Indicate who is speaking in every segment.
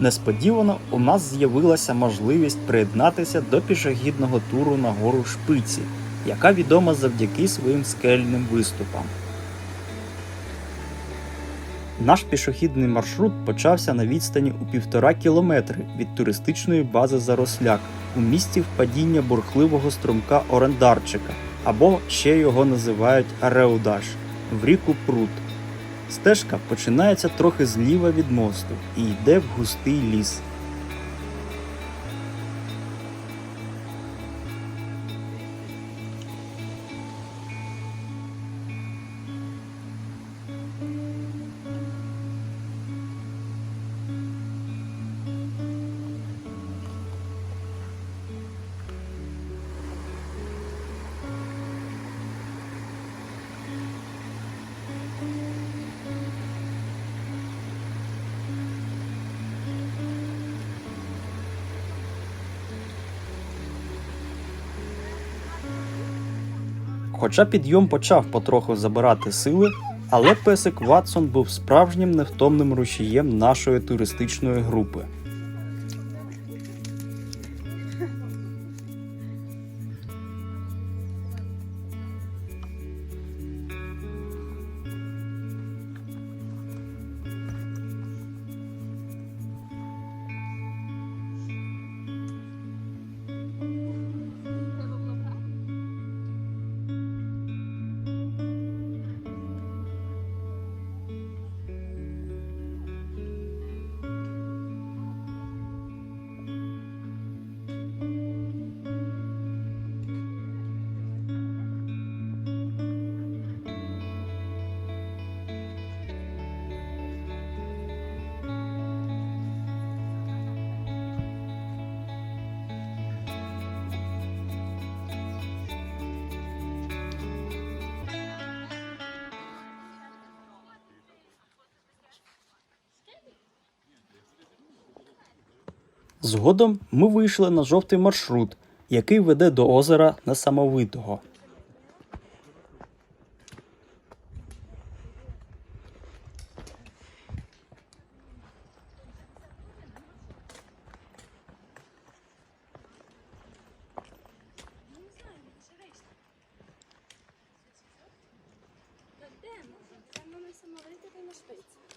Speaker 1: Несподівано у нас з'явилася можливість приєднатися до пішохідного туру на гору Шпиці, яка відома завдяки своїм скельним виступам. Наш пішохідний маршрут почався на відстані у півтора кілометри від туристичної бази Заросляк у місті впадіння бурхливого струмка Орендарчика, або ще його називають Ареудаш, в ріку Прут. Стежка починається трохи зліва від мосту і йде в густий ліс. Хоча підйом почав потроху забирати сили, але песик Ватсон був справжнім невтомним рушієм нашої туристичної групи. Згодом ми вийшли на жовтий маршрут, який веде до озера Несамовитого.
Speaker 2: Це мене самовити на шпиці.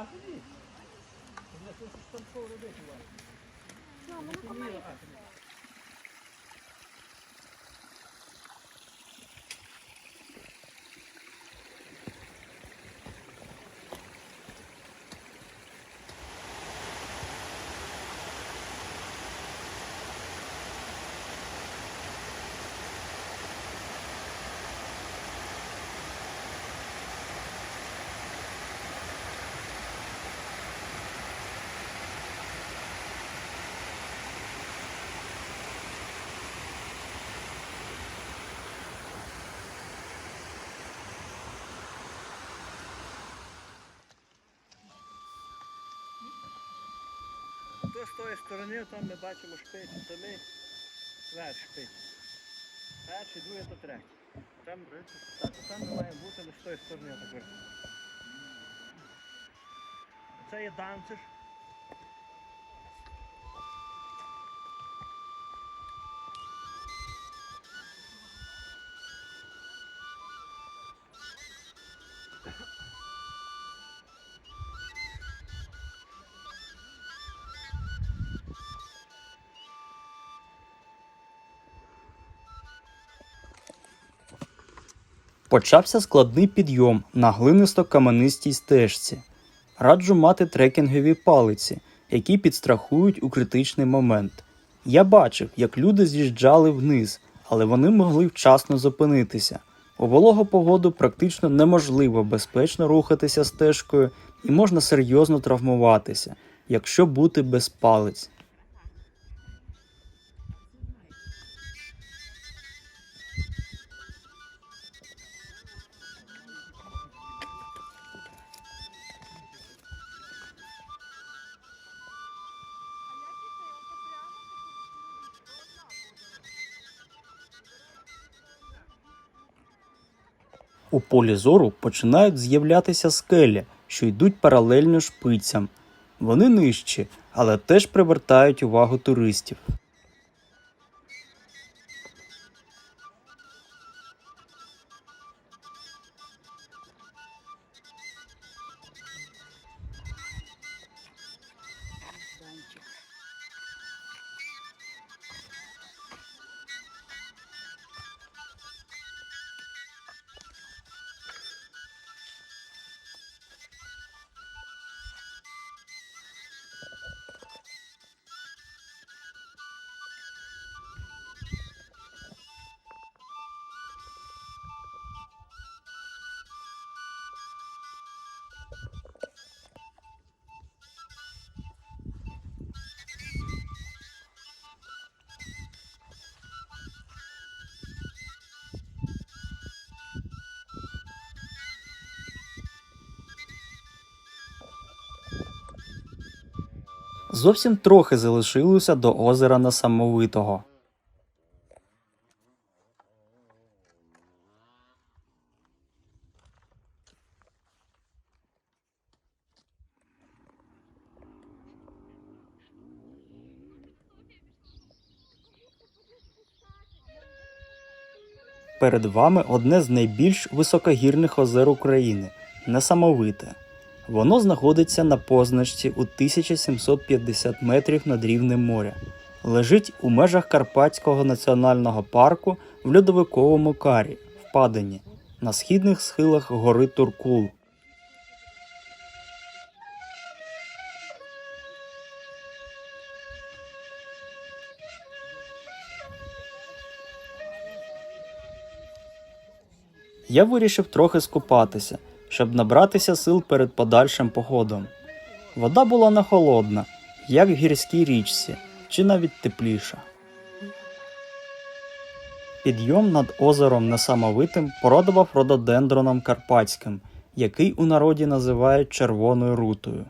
Speaker 2: Там що робити?
Speaker 3: То з тої сторони там ми бачимо шпиці, то ми верх шпиці. Перший, другий, то третій. Там, так, там ми маємо бути з тої сторони. Це є данциш.
Speaker 1: Почався складний підйом на глинисто-каменистій стежці. Раджу мати трекінгові палиці, які підстрахують у критичний момент. Я бачив, як люди з'їжджали вниз, але вони могли вчасно зупинитися. У вологу погоду практично неможливо безпечно рухатися стежкою і можна серйозно травмуватися, якщо бути без палиць. У полі зору починають з'являтися скелі, що йдуть паралельно шпицям. Вони нижчі, але теж привертають увагу туристів. Зовсім трохи залишилося до озера Несамовитого. Перед вами одне з найбільш високогірних озер України Несамовите. Воно знаходиться на позначці у 1750 метрів над рівнем моря. Лежить у межах Карпатського національного парку в льодовиковому карі, впадині, на східних схилах гори Туркул. Я вирішив трохи скупатися, щоб набратися сил перед подальшим походом. Вода була не холодна, як в гірській річці, чи навіть тепліша. Підйом над озером Несамовитим порадував рододендроном карпатським, який у народі називають червоною рутою.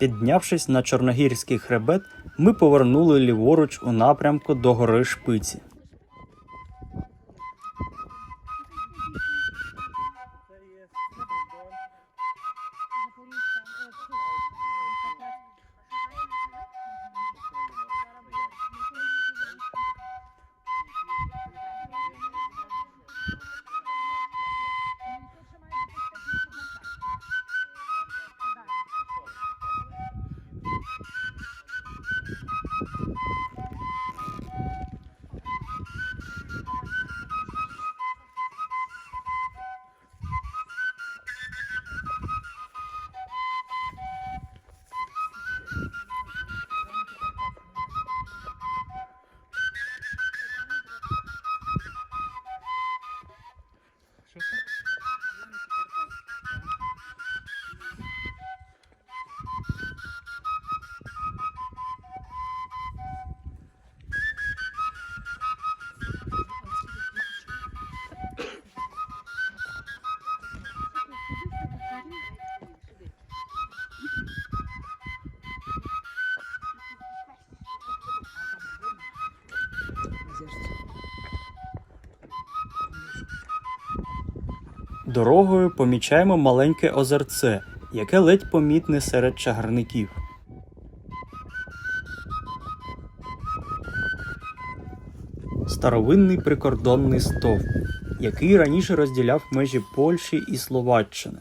Speaker 1: Піднявшись на Чорногірський хребет, ми повернули ліворуч у напрямку до гори Шпиці. Дорогою помічаємо маленьке озерце, яке ледь помітне серед чагарників. Старовинний прикордонний стовп, який раніше розділяв межі Польщі і Словаччини.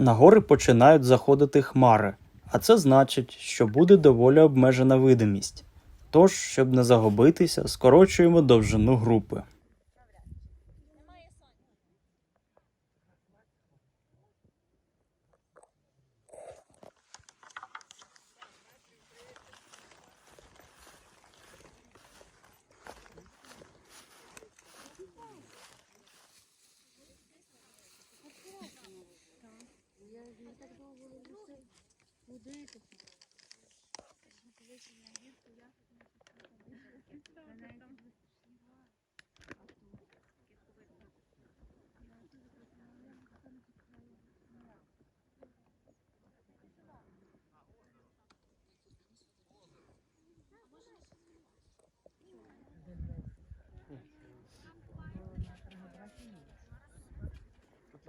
Speaker 1: На гори починають заходити хмари, а це значить, що буде доволі обмежена видимість. Тож, щоб не загубитися, скорочуємо довжину групи.
Speaker 3: Тут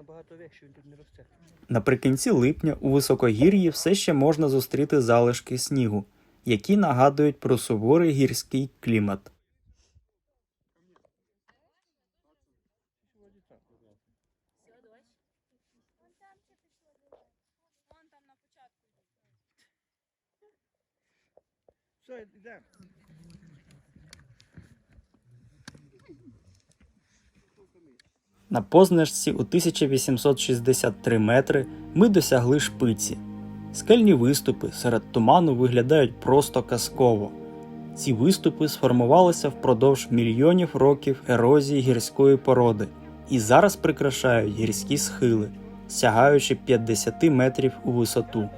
Speaker 3: набагато вище, він тут не росте.
Speaker 1: Наприкінці липня у високогір'ї все ще можна зустріти залишки снігу, які нагадують про суворий гірський клімат.
Speaker 3: Все, йдемо.
Speaker 1: На позначці у 1863 метри ми досягли шпиці. Скельні виступи серед туману виглядають просто казково. Ці виступи сформувалися впродовж мільйонів років ерозії гірської породи і зараз прикрашають гірські схили, сягаючи 50 метрів у висоту.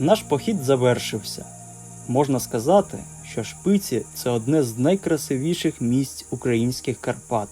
Speaker 1: Наш похід завершився. Можна сказати, що шпиці це одне з найкрасивіших місць українських Карпат.